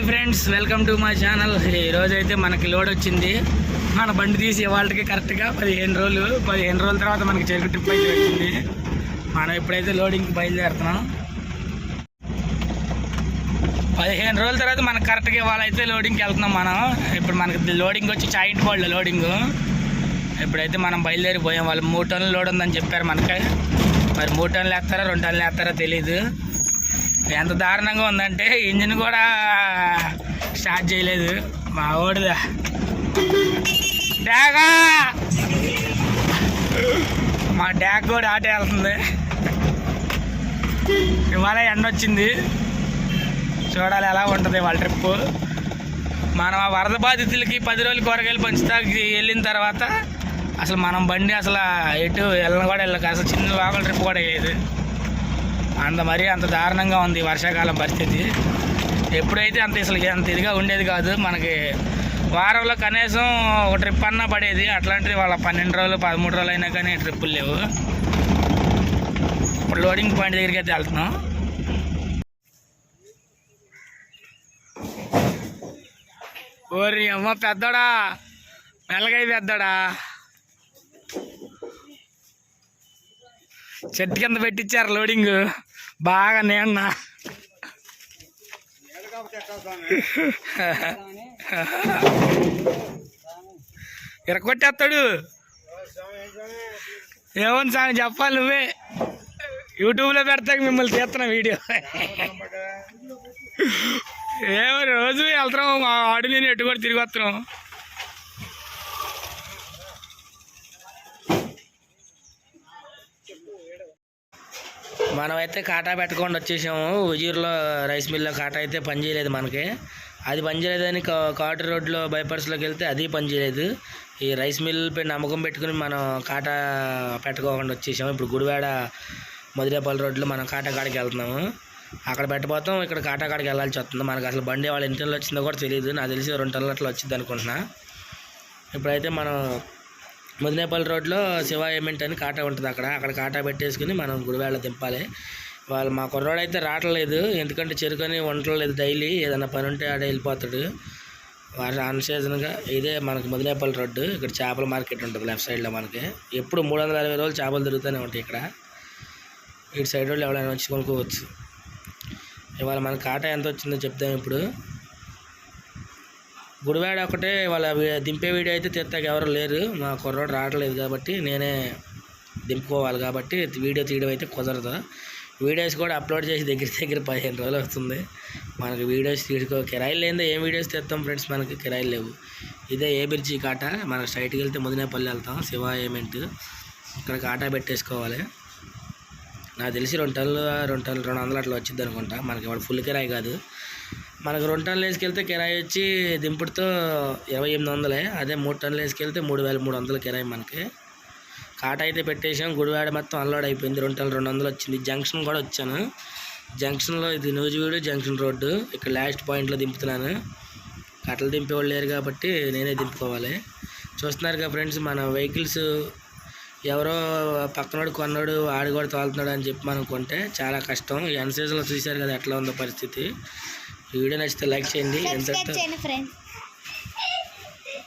Hi friends welcome to my channel. ఈరోజు అయితే మనకి లోడ్ వచ్చింది. మన బండి తీసి వాళ్ళకి కరెక్ట్గా పదిహేను రోజులు పదిహేను రోజుల తర్వాత మనకి చెరుకు ట్రిప్ అయితే వచ్చింది. మనం ఇప్పుడైతే లోడింగ్కి బయలుదేరుతున్నాం. పదిహేను రోజుల తర్వాత మనకు కరెక్ట్గా ఇవాళైతే లోడింగ్కి వెళ్తున్నాం మనం. ఇప్పుడు మనకి లోడింగ్ వచ్చి చాయింట్ వాళ్ళు లోడింగ్ ఇప్పుడైతే మనం బయలుదేరిపోయాం. వాళ్ళు మూడు టన్నులు లోడ్ ఉందని చెప్పారు మనకి. మరి మూడు టన్నులు వేస్తారా రెండు టన్నులు వేస్తారా తెలీదు. ఎంత దారుణంగా ఉందంటే ఇంజిన్ కూడా స్టార్ట్ చేయలేదు. మా ఓడిదా డాగా! మా డాగ్ కూడా ఆటే వెళ్తుంది. ఇవాళ ఎండ వచ్చింది. చూడాలి ఎలా ఉంటుంది వాళ్ళ ట్రిప్. మనం ఆ వరద బాధితులకి పది రోజులు కూరగాయలు పంచుతాకి వెళ్ళిన తర్వాత అసలు మనం బండి అసలు ఎటు వెళ్ళిన కూడా వెళ్ళక అసలు చిన్న లోకల్ ట్రిప్ కూడా వేయదు అంత మరీ అంత దారుణంగా ఉంది వర్షాకాలం పరిస్థితి. ఎప్పుడైతే అంత అసలు అంత ఇదిగా ఉండేది కాదు మనకి వారంలో కనీసం ఒక ట్రిప్ అన్నా పడేది. అట్లాంటిది వాళ్ళ పన్నెండు రోజులు పదమూడు రోజులు అయినా కానీ ట్రిప్పులు లేవు. ఇప్పుడు లోడింగ్ పాయింట్ దగ్గరికి అయితే వెళ్తున్నాం. ఓరి అమ్మ పెద్దడా మెల్లగై పెద్దడా. చెట్టు కింద పెట్టించారు లోడింగ్ బాగా నేన్న. ఇరకొట్టేస్తాడు ఏమని సాంగ్ చెప్పాలి నువ్వే. యూట్యూబ్లో పెడతాక మిమ్మల్ని తీస్తున్నా వీడియో. ఏమో రోజు వెళ్తున్నాం మా ఆడు నేను ఎటు కూడా తిరిగి వస్తున్నాం. మనమైతే కాటా పెట్టకుండా వచ్చేసాము. ఉజీర్లో రైస్ మిల్లో కాటా అయితే పని చేయలేదు మనకి. అది పని చేయలేదని కా- కాటు రోడ్లో బైపర్స్లోకి వెళ్తే అది పని చేయలేదు. ఈ రైస్ మిల్ పై నమ్మకం పెట్టుకుని మనం కాటా పెట్టుకోకుండా వచ్చేసాము. ఇప్పుడు గుడివాడ మదిరేపల్లి రోడ్లో మనం కాటా కాడికి వెళ్తున్నాము. అక్కడ పెట్టబోతాం. ఇక్కడ కాటా కాడికి వెళ్ళాల్సి వస్తుంది. మనకు అసలు బండి వాళ్ళ ఇంటిలో వచ్చిందో కూడా తెలియదు. నాకు తెలిసి రెండు టన్నుల అట్లా వచ్చింది అనుకుంటున్నా. ఇప్పుడైతే మనం మదినేపల్లి రోడ్లో శివ ఏమెంట్ అని కాటా ఉంటుంది అక్కడ. అక్కడ కాటా పెట్టేసుకుని మనం గుడివేళ దింపాలి. వాళ్ళు మా కుర్రాడు అయితే రావట్లేదు. ఎందుకంటే చెరుకని వంటలేదు డైలీ. ఏదైనా పని ఉంటే ఆడ వెళ్ళిపోతాడు. వారు అన్ సీజన్గా ఇదే మనకు మదినేపల్లి రోడ్డు. ఇక్కడ చేపల మార్కెట్ ఉంటుంది లెఫ్ట్ సైడ్లో మనకి. ఎప్పుడు మూడు వందల అరవై రోజులు చేపలు దొరుకుతూనే ఉంటాయి ఇక్కడ. ఇటు సైడ్ వాళ్ళు ఎవరైనా వచ్చి కొనుక్కోవచ్చు. ఇవాళ మన కాటా ఎంత వచ్చిందో చెప్తాం ఇప్పుడు. గుడివాడ ఒకటే వాళ్ళ దింపే వీడియో అయితే తీస్తాక ఎవరు లేరు. మా కుర్రోడు రావట్లేదు కాబట్టి నేనే దింపుకోవాలి కాబట్టి వీడియో తీయడం అయితే కుదరదు. వీడియోస్ కూడా అప్లోడ్ చేసి దగ్గర దగ్గర పదిహేను రోజులు వస్తుంది మనకి వీడియోస్ తీసుకో కిరాయిలు లేదా ఏం వీడియోస్ తీస్తాం ఫ్రెండ్స్? మనకి కిరాయిలు లేవు. ఇదే ఏ బ్రిడ్జి కాట మనకు స్ట్రైట్కి వెళ్తే ముదినేపల్లి వెళ్తాం శివ ఏమెంట్ ఇక్కడ కాటా పెట్టేసుకోవాలి. నాకు తెలిసి రెండు టన్నులు రెండు టన్నులు రెండు వందలు అట్లా వచ్చింది అనుకుంటా. మనకి వాడు ఫుల్ కిరాయి కాదు. మనకు రెండు టన్నులు వేసుకెళ్తే కిరాయి వచ్చి దింపుడుతో ఇరవై ఎనిమిది వందలే. అదే మూడు టన్నులు వేసుకెళ్తే మూడు వేల మూడు వందలు కిరాయి మనకి. కాట అయితే పెట్టేసాం గుడివాడ మొత్తం అన్లోడ్ అయిపోయింది. రెండు టన్నులు రెండు వందలు వచ్చింది. జంక్షన్ కూడా వచ్చాను. జంక్షన్లో ఇది నూజివీడు జంక్షన్ రోడ్డు. ఇక్కడ లాస్ట్ పాయింట్లో దింపుతున్నాను. కట్టలు దింపేవాళ్ళు లేరు కాబట్టి నేనే దింపుకోవాలి. చూస్తున్నారు కదా ఫ్రెండ్స్ మన వెహికల్స్ ఎవరో పక్కనోడు కొన్నాడు ఆడు కూడా తోలుతున్నాడు అని చెప్పి మనం కొంటే చాలా కష్టం. ఈ సీజన్లో చూశారు కదా ఎట్లా ఉందో పరిస్థితి. వీడియో నచ్చితే లైక్ చేయండి. ఎంత